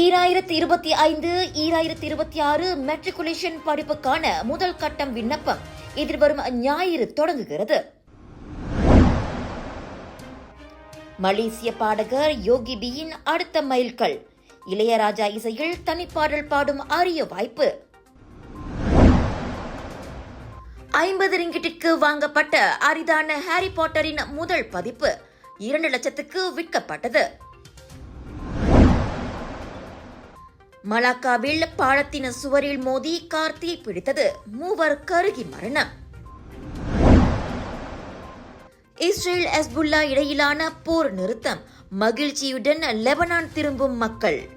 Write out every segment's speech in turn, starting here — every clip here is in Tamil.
ஈராயிரத்தி இருபத்தி ஐந்து ஈராயிரத்தி இருபத்தி ஆறு மெட்ரிகுலேஷன் படிப்புக்கான முதல் கட்டம் விண்ணப்பம் எதிர்வரும் ஞாயிறு தொடங்குகிறது. மலேசிய பாடகர் யோகி பியின் அடுத்த மைல்கல். இளையராஜா இசையில் தனிப்பாடல் பாடும் அரிய வாய்ப்பு. ஐம்பது ரிங்கிட்டிற்கு வாங்கப்பட்ட அரிதான ஹாரி பாட்டரின் முதல் பதிப்பு இரண்டு லட்சத்துக்கு விற்கப்பட்டது. மலாக்காவில் பாலத்தின சுவரில் மோதி கார் தீப்பிடித்தது மூவர் கருகி மரணம். இஸ்ரேல் அஸ்புல்லா இடையிலான போர் நிறுத்தம். மகிழ்ச்சியுடன் லெபனான் திரும்பும் மக்கள்.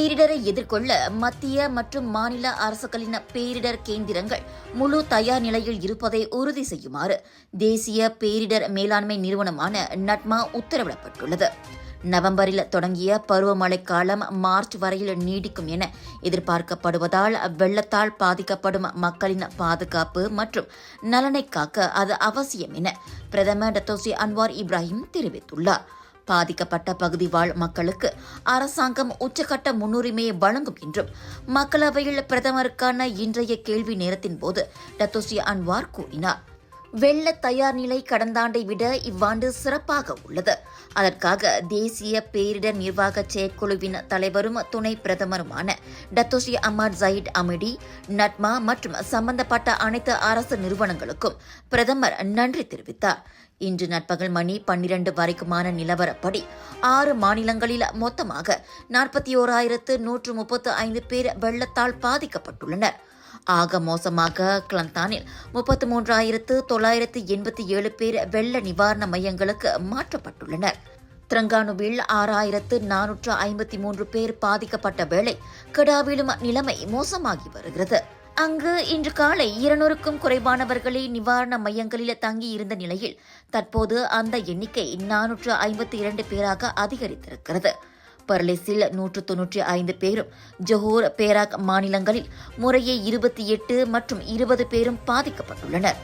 பேரிடரை எதிர்கொள்ள மத்திய மற்றும் மாநில அரசுகளின் பேரிடர் கேந்திரங்கள் முழு தயார் நிலையில் இருப்பதை உறுதி செய்யுமாறு தேசிய பேரிடர் மேலாண்மை நிறுவனமான நட்மா உத்தரவிடப்பட்டுள்ளது. நவம்பரில் தொடங்கிய பருவமழை காலம் மார்ச் வரையில் நீடிக்கும் என எதிர்பார்க்கப்படுவதால் வெள்ளத்தால் பாதிக்கப்படும் மக்களின் பாதுகாப்பு மற்றும் நலனை காக்க அது அவசியம் என பிரதமர் டத்தோசி அன்வார் இப்ராஹிம் தெரிவித்துள்ளார். பாதிக்கப்பட்ட பகுதி வாழ் மக்களுக்கு அரசாங்கம் உச்சகட்ட முன்னுரிமையை வழங்கும் என்றும் மக்களவையில் பிரதமருக்கான இன்றைய கேள்வி நேரத்தின் போது டத்தோசி அன்வார் கூறினார். வெள்ள தயார் நிலை கடந்த ஆண்டை விட இவ்வாண்டு சிறப்பாக உள்ளது. அதற்காக தேசிய பேரிடர் நிர்வாக செயற்குழுவின் தலைவரும் துணை பிரதமருமான டத்தோஷி அமர் ஜயிட் அமிடி நட்மா மற்றும் சம்பந்தப்பட்ட அனைத்து அரசு நிறுவனங்களுக்கும் பிரதமர் நன்றி தெரிவித்தார். இன்று நட்பகல் மணி பன்னிரண்டு வரைக்குமான நிலவரப்படி ஆறு மாநிலங்களில் மொத்தமாக நாற்பத்தி ஓராயிரத்து நூற்று முப்பத்து ஐந்து பேர் வெள்ளத்தால் பாதிக்கப்பட்டுள்ளனர். ஆக மோசமாக கிளந்தானில் முப்பத்து மூன்றாயிரத்து தொள்ளாயிரத்து எண்பத்தி ஏழு பேர் வெள்ள நிவாரண மையங்களுக்கு மாற்றப்பட்டுள்ளனர். திரங்கானுவில் ஆறாயிரத்து நானூற்று ஐம்பத்தி மூன்று பேர் பாதிக்கப்பட்ட வேளை கடாவிலும் நிலைமை மோசமாகி வருகிறது. அங்கு இன்று காலை இருநூறுக்கும் குறைவானவர்களே நிவாரண மையங்களில் தங்கியிருந்த நிலையில் தற்போது அந்த எண்ணிக்கை நானூற்று ஐம்பத்தி இரண்டு பேராக அதிகரித்திருக்கிறது. பர்லிஸில் நூற்று தொன்னூற்றி ஐந்து பேரும் ஜஹோர் பேராக் மாநிலங்களில் முறையே இருபத்தி எட்டு மற்றும் இருபது பேரும் பாதிக்கப்பட்டுள்ளனர்.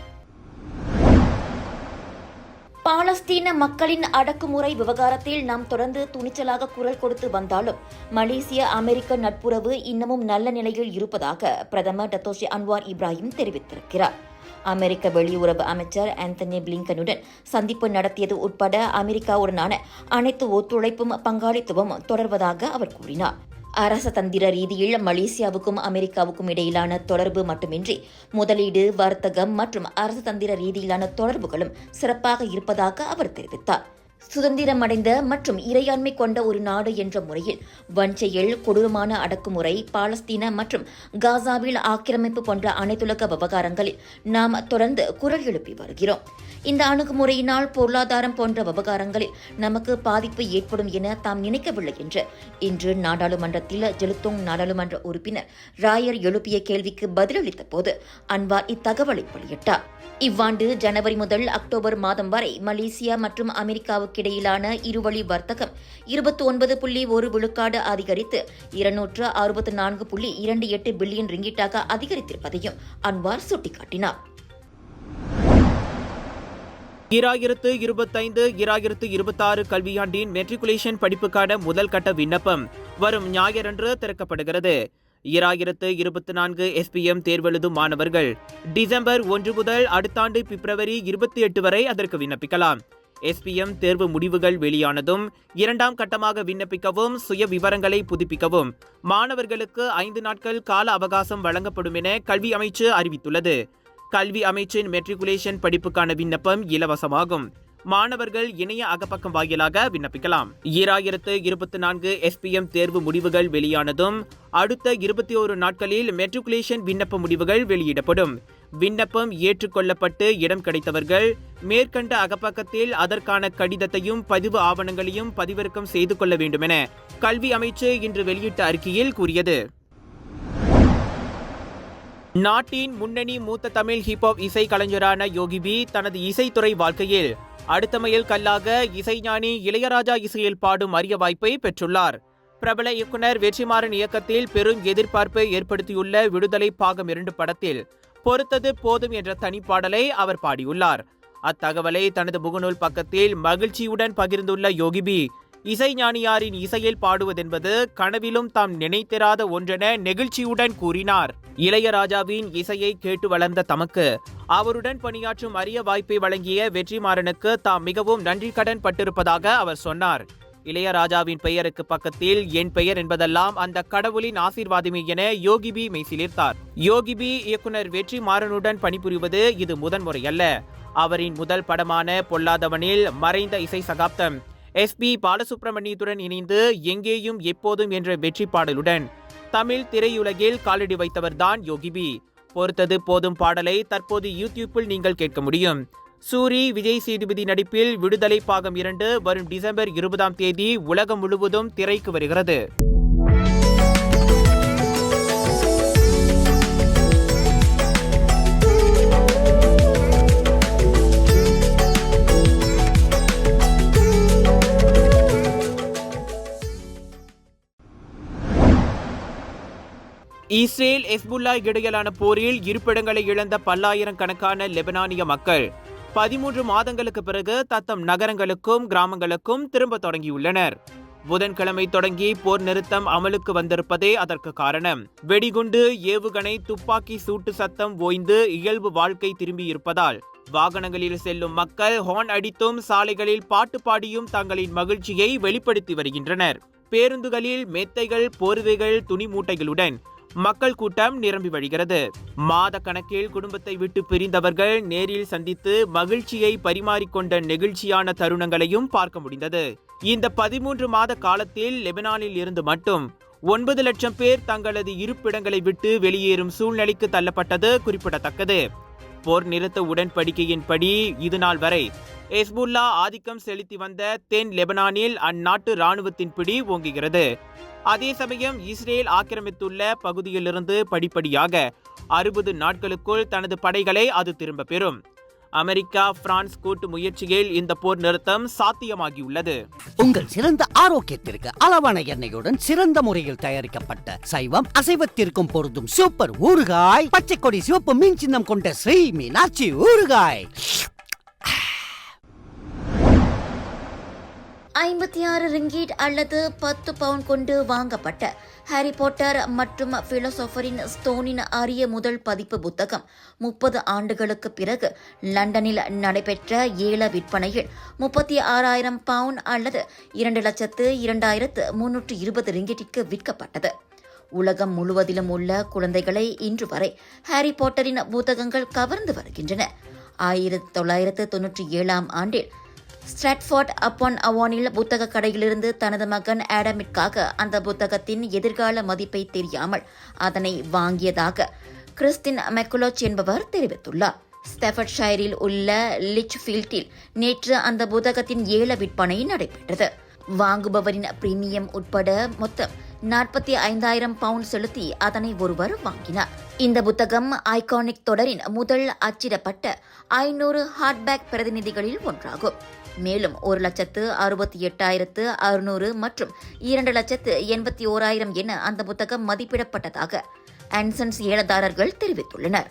பாலஸ்தீன மக்களின் அடக்குமுறை விவகாரத்தில் நாம் தொடர்ந்து துணிச்சலாக குரல் கொடுத்து வந்தாலும் மலேசிய அமெரிக்க நட்புறவு இன்னமும் நல்ல நிலையில் இருப்பதாக பிரதமர் டத்தோஷி அன்வார் இப்ராஹிம் தெரிவித்திருக்கிறார். அமெரிக்க வெளியுறவு அமைச்சர் ஆந்தனி பிளிங்கனுடன் சந்திப்பு நடத்தியது உட்பட அமெரிக்காவுடனான அனைத்து ஒத்துழைப்பும் பங்காளித்துவமும் தொடர்வதாக அவர் கூறினார். அரசதந்திர ரீதியில் மலேசியாவுக்கும் அமெரிக்காவுக்கும் இடையிலான தொடர்பு மட்டுமின்றி முதலீடு வர்த்தகம் மற்றும் அரசதந்திர ரீதியிலான தொடர்புகளும் சிறப்பாக இருப்பதாக அவர் தெரிவித்தார். சுதந்திரமடைந்த மற்றும் இறையாண்மை கொண்ட ஒரு நாடு என்ற முறையில் வன்செயல் கொடூரமான அடக்குமுறை பாலஸ்தீன மற்றும் காசாவில் ஆக்கிரமிப்பு போன்ற அனைத்துலக விவகாரங்களில் நாம் தொடர்ந்து குரல் எழுப்பி வருகிறோம். இந்த அணுகுமுறையினால் பொருளாதாரம் போன்ற விவகாரங்களில் நமக்கு பாதிப்பு ஏற்படும் என தாம் நினைக்கவில்லை என்று இன்று நாடாளுமன்றத்தில் ஜெலுத்தோங் நாடாளுமன்ற உறுப்பினர் ராயர் எழுப்பிய கேள்விக்கு பதிலளித்த போது அன்வார் இத்தகவலை வெளியிட்டார். இவ்வாண்டு ஜனவரி முதல் அக்டோபர் மாதம் வரை மலேசியா மற்றும் அமெரிக்காவுக்கு இடையிலான இருவழி வர்த்தகம் இருபத்தி ஒன்பது புள்ளி ஒரு விழுக்காடு அதிகரித்து இருநூற்று அறுபத்தி நான்கு புள்ளி இரண்டு எட்டு பில்லியன் ரிங்கிட்டாக அதிகரித்திருப்பதையும் அன்வார் சுட்டிக்காட்டினார். இராயிரத்து இருபத்தைந்து இராயிரத்து இருபத்தாறு கல்வியாண்டின் மெட்ரிகுலேஷன் படிப்புக்கான முதல் கட்ட விண்ணப்பம் வரும் ஞாயிறன்று திறக்கப்படுகிறது. இராயிரத்து இருபத்தி நான்கு எஸ்பிஎம் தேர்வெழுதும் மாணவர்கள் டிசம்பர் ஒன்று முதல் அடுத்த ஆண்டு பிப்ரவரி இருபத்தி எட்டு வரை அதற்கு விண்ணப்பிக்கலாம். எஸ்பிஎம் தேர்வு முடிவுகள் வெளியானதும் இரண்டாம் கட்டமாக விண்ணப்பிக்கவும் சுய விவரங்களை புதுப்பிக்கவும். மாணவர்களுக்கு ஐந்து நாட்கள் கால அவகாசம் வழங்கப்படும் என கல்வி அமைச்சு அறிவித்துள்ளது. கல்வி அமைச்சின் மெட்ரிகுலேஷன் படிப்புக்கான விண்ணப்பம் இலவசமாகும். மாணவர்கள் இணைய அகப்பக்கம் வாயிலாக விண்ணப்பிக்கலாம். ஈராயிரத்து இருபத்தி நான்கு எஸ்பிஎம் தேர்வு முடிவுகள் வெளியானதும் அடுத்த இருபத்தி ஓரு நாட்களில் மெட்ரிகுலேஷன் விண்ணப்ப முடிவுகள் வெளியிடப்படும். விண்ணப்பம் ஏற்றுக்கொள்ளப்பட்டு இடம் கிடைத்தவர்கள் மேற்கண்ட அகப்பக்கத்தில் அதற்கான கடிதத்தையும் பதிவு ஆவணங்களையும் பதிவிறக்கம் செய்து கொள்ள வேண்டுமென கல்வி அமைச்சு இன்று வெளியிட்ட அறிக்கையில் கூறியது. நாட்டின் முன்னணி மூத்த தமிழ் ஹிப்ஹாப் இசை கலைஞரான யோகி பி தனது இசைத்துறை வாழ்க்கையில் அடுத்த மைல் கல்லாக இசைஞானி இளையராஜா இசையில் பாடும் அரிய வாய்ப்பை பெற்றுள்ளார். பிரபல இயக்குனர் வெற்றிமாறன் இயக்கத்தில் பெரும் எதிர்பார்ப்பை ஏற்படுத்தியுள்ள விடுதலை பாகம் இரண்டு படத்தில் பொறுத்தது போதும் என்ற தனிப்பாடலை அவர் பாடியுள்ளார். அத்தகவலை தனது முகநூல் பக்கத்தில் மகிழ்ச்சியுடன் பகிர்ந்துள்ள யோகிபி இசைஞானியாரின் இசையில் பாடுவதென்பது கனவிலும் தாம் நினைத்திராத ஒன்றென நெகிழ்ச்சியுடன் கூறினார். இளையராஜாவின் இசையை கேட்டு வளர்ந்த தமக்கு அவருடன் பணியாற்றும் அரிய வாய்ப்பை வழங்கிய வெற்றிமாறனுக்கு தாம் மிகவும் நன்றி கடன் பட்டிருப்பதாக அவர் சொன்னார். இளையராஜாவின் பெயருக்கு பக்கத்தில் என் பெயர் என்பதெல்லாம் அந்த கடவுளின் ஆசீர்வாதமே என யோகிபி மெய்சிலிர்த்தார். யோகிபி இயக்குனர் வெற்றி மாறனுடன் பணிபுரிவது இது முதன்முறையல்ல. அவரின் முதல் படமான பொல்லாதவனில் மறைந்த இசை சகாப்தம். எஸ். பி. பாலசுப்ரமணியத்துடன் இணைந்து எங்கேயும் எப்போதும் என்ற வெற்றி பாடலுடன் தமிழ் திரையுலகில் காலடி வைத்தவர்தான் யோகிபி பொறுத்தது போதும் பாடலை தற்போது யூடியூப்பில் நீங்கள் கேட்க முடியும். சூரி விஜய் சேதுபதி நடிப்பில் விடுதலை பாகம் இரண்டு வரும் டிசம்பர் இருபதாம் தேதி உலகம் முழுவதும் திரைக்கு வருகிறது. இஸ்ரேல் எஸ்புல்லா இடையிலான போரில் இருப்பிடங்களை இழந்த பல்லாயிரக்கணக்கான லெபனானிய மக்கள் பதிமூன்று மாதங்களுக்கு பிறகு தத்தம் நகரங்களுக்கும் கிராமங்களுக்கும் திரும்ப தொடங்கியுள்ளனர். புதன்கிழமை தொடங்கி போர் நிறுத்தம் அமலுக்கு வந்திருப்பதே அதற்கு காரணம். வெடிகுண்டு ஏவுகணை துப்பாக்கி சூட்டு சத்தம் ஓய்ந்து இயல்பு வாழ்க்கை திரும்பியிருப்பதால் வாகனங்களில் செல்லும் மக்கள் ஹார்ன் அடித்தும் சாலைகளில் பாட்டு பாடியும் தங்களின் மகிழ்ச்சியை வெளிப்படுத்தி வருகின்றனர். பேருந்துகளில் மெத்தைகள் போர்வைகள் துணி மூட்டைகளுடன் மக்கள் கூட்டம் நிரம்பி வழிகிறது. மாத கணக்கில் குடும்பத்தை விட்டு பிரிந்தவர்கள் நேரில் சந்தித்து மகிழ்ச்சியை பரிமாறிக்கொண்ட நெகிழ்ச்சியான தருணங்களையும் பார்க்க முடிந்தது. இந்த பதிமூன்று மாத காலத்தில் லெபனானில் இருந்து மட்டும் ஒன்பது லட்சம் பேர் தங்களது இருப்பிடங்களை விட்டு வெளியேறும் சூழ்நிலைக்கு தள்ளப்பட்டது குறிப்பிடத்தக்கது. போர் நிறுத்த உடன்படிக்கையின்படி இது நாள் வரை எஸ்புல்லா ஆதிக்கம் செலுத்தி வந்த தென் லெபனானில் அந்நாட்டு ராணுவத்தின் பிடி ஓங்குகிறது. அதே சமயம் இஸ்ரேல் ஆக்கிரமித்துள்ள பகுதியிலிருந்து படிப்படியாக அறுபது நாட்களுக்குள் தனது படைகளை அது திரும்ப பெறும். அமெரிக்கா பிரான்ஸ் கூட்டு முயற்சியில் இந்த போர் நிறுத்தம் சாத்தியமாகியுள்ளது. உங்கள் சிறந்த ஆரோக்கியத்திற்கு அளவான எண்ணெயுடன் சிறந்த முறையில் தயாரிக்கப்பட்ட சைவம் அசைவத்திற்கும் பொருந்தும் சூப்பர் ஊறுகாய் பச்சை கொடி சிவப்பு மீன் சின்னம் கொண்ட ஸ்ரீ மீனாட்சி ஊறுகாய். ஐம்பத்தி ஆறு ரிங்கீட் அல்லது பத்து பவுண்ட் கொண்டு வாங்கப்பட்ட ஹாரி பாட்டர் மற்றும் பிலோசோஃபரின் ஸ்டோனின் அரிய முதல் பதிப்பு புத்தகம் முப்பது ஆண்டுகளுக்கு பிறகு லண்டனில் நடைபெற்ற ஏல விற்பனையில் முப்பத்தி ஆறாயிரம் பவுண்ட் அல்லது இரண்டு லட்சத்து இரண்டாயிரத்து முன்னூற்று இருபது ரிங்கிட்டிற்கு விற்கப்பட்டது. உலகம் முழுவதிலும் உள்ள குழந்தைகளை இன்று வரை ஹாரி பாட்டரின் புத்தகங்கள் கவர்ந்து வருகின்றன. ஆயிரத்தி தொள்ளாயிரத்து தொன்னூற்றி ஏழாம் ஆண்டில் ஸ்ட்ராட்ஃபோர்ட் அப்பான் அவானில் புத்தக கடையிலிருந்து தனது மகன் ஆடமிற்காக அந்த புத்தகத்தின் எதிர்கால மதிப்பை தெரியாமல் அதனை வாங்கியதாக கிறிஸ்டின் மெக்குலோச் என்பவர் தெரிவித்துள்ளார். ஸ்டெஃபர்ட்ஷைரில் உள்ள லிச்ஃபீல்டில் நேற்று அந்த புத்தகத்தின் ஏல விற்பனை நடைபெற்றது. வாங்குபவரின் பிரீமியம் உட்பட மொத்தம் நாற்பத்தி ஐந்தாயிரம் பவுண்ட் செலுத்தி அதனை ஒருவர் வாங்கினார். இந்த புத்தகம் ஐகானிக் தொடரின் முதல் அச்சிடப்பட்ட ஐநூறு ஹார்ட்பேக் பிரதிநிதிகளில் ஒன்றாகும். மேலும் ஒரு லட்சத்து அறுபத்தி எட்டாயிரத்து அறுநூறு மற்றும் இரண்டு லட்சத்து எண்பத்தி ஓராயிரம் என அந்த புத்தகம் மதிப்பிடப்பட்டதாக ஆன்சன்ஸ் ஏலதாரர்கள் தெரிவித்துள்ளனர்.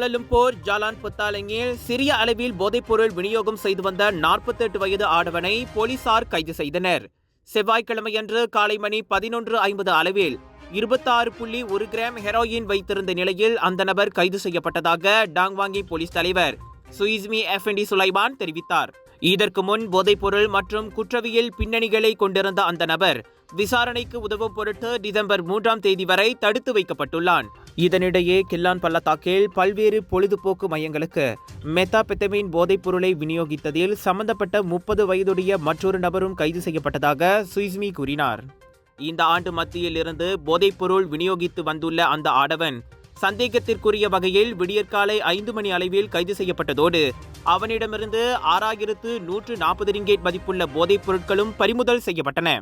குவாலலும்பூர் ஜாலான் புத்தாலங்கில் சிறிய அளவில் போதைப்பொருள் விநியோகம் செய்து வந்த 48 வயது ஆடவனை போலீசார் கைது செய்தனர். செவ்வாய்க்கிழமையன்று காலை மணி பதினொன்று ஐம்பது அளவில் இருபத்தாறு புள்ளி ஒரு கிராம் ஹெரோயின் வைத்திருந்த நிலையில் அந்த நபர் கைது செய்யப்பட்டதாக டாங்வாங்கி போலீஸ் தலைவர் சுயிஸ்மி எஃப்என்டி சுலைமான் தெரிவித்தார். இதற்கு முன் போதைப்பொருள் மற்றும் குற்றவியல் பின்னணிகளை கொண்டிருந்த அந்த நபர் விசாரணைக்கு உதவும் பொருட்டு டிசம்பர் மூன்றாம் தேதி வரை தடுத்து வைக்கப்பட்டுள்ளான். இதனிடையே கில்லான் பள்ளத்தாக்கில் பல்வேறு பொழுதுபோக்கு மையங்களுக்கு மெத்தாபெத்தமின் போதைப் பொருளை விநியோகித்ததில் சம்பந்தப்பட்ட முப்பது வயதுடைய மற்றொரு நபரும் கைது செய்யப்பட்டதாக சுயிஸ்மி கூறினார். இந்த ஆண்டு மத்தியில் இருந்து போதைப்பொருள் விநியோகித்து வந்துள்ள அந்த ஆடவன் சந்தேகத்திற்குரிய வகையில் விடியற்காலை ஐந்து மணி அளவில் கைது செய்யப்பட்டதோடு அவனிடமிருந்து ஆறாயிரத்து நூற்று நாற்பது ரிங்கேட் மதிப்புள்ள போதைப் பொருட்களும் பறிமுதல் செய்யப்பட்டன.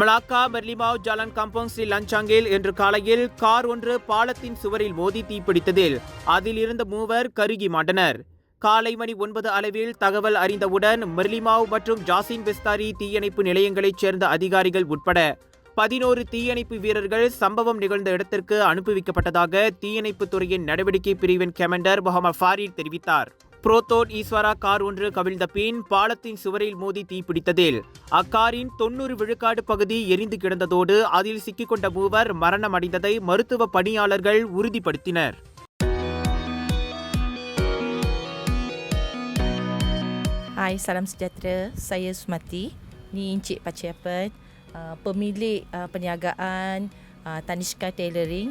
Malacca Merlimau Jalan Kampung Sri லஞ்சாங்கில் இன்று காலையில் கார் ஒன்று பாலத்தின் சுவரில் மோதி தீப்பிடித்ததில் அதில் இருந்த மூவர் கருகி மாண்டனர். காலை மணி ஒன்பது அளவில் தகவல் அறிந்தவுடன் மெர்லிமாவ் மற்றும் ஜாசின் பெஸ்தாரி தீயணைப்பு நிலையங்களைச் சேர்ந்த அதிகாரிகள் உட்பட பதினோரு தீயணைப்பு வீரர்கள் சம்பவம் நிகழ்ந்த இடத்திற்கு அனுப்பி வைக்கப்பட்டதாக தீயணைப்புத் துறையின் நடவடிக்கை பிரிவின் கமாண்டர் முகமது ஃபாரிட் தெரிவித்தார். புரோத்தோன் ஈஸ்வரா கார் ஒன்று கவிழ்ந்த பின் பாலத்தின் சுவரில் மோதி தீப்பிடித்ததில் அக்காரின் தொன்னூறு விழுக்காடு பகுதி எரிந்து கிடந்ததோடு அதில் சிக்கிக்கொண்ட மூவர் மரணமடைந்ததை மருத்துவ பணியாளர்கள் உறுதிப்படுத்தினர் Hai, salam sejahtera. Saya Sumati. Ni Encik Paciapan, uh, pemilik uh, perniagaan uh, Tanishka Tailoring.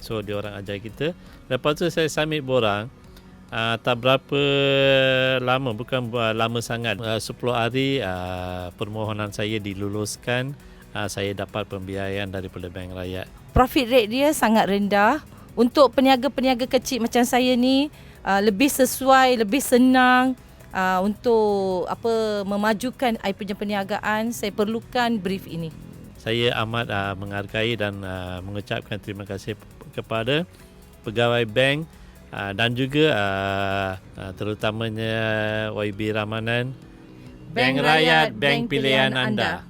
So dia orang ajar kita. Lepas tu saya submit borang. Uh, tak berapa lama, bukan uh, lama sangat. Uh, 10 hari uh, permohonan saya diluluskan. Uh, saya dapat pembiayaan daripada Bank Rakyat. Profit rate dia sangat rendah. Untuk peniaga-peniaga kecil macam saya ni, uh, lebih sesuai, lebih senang uh, untuk apa memajukan I punya perniagaan. Saya perlukan brief ini. Saya amat uh, menghargai dan uh, mengucapkan terima kasih kepada pegawai bank uh, dan juga uh, uh, terutamanya YB Ramanan. Bank Rakyat, bank pilihan anda.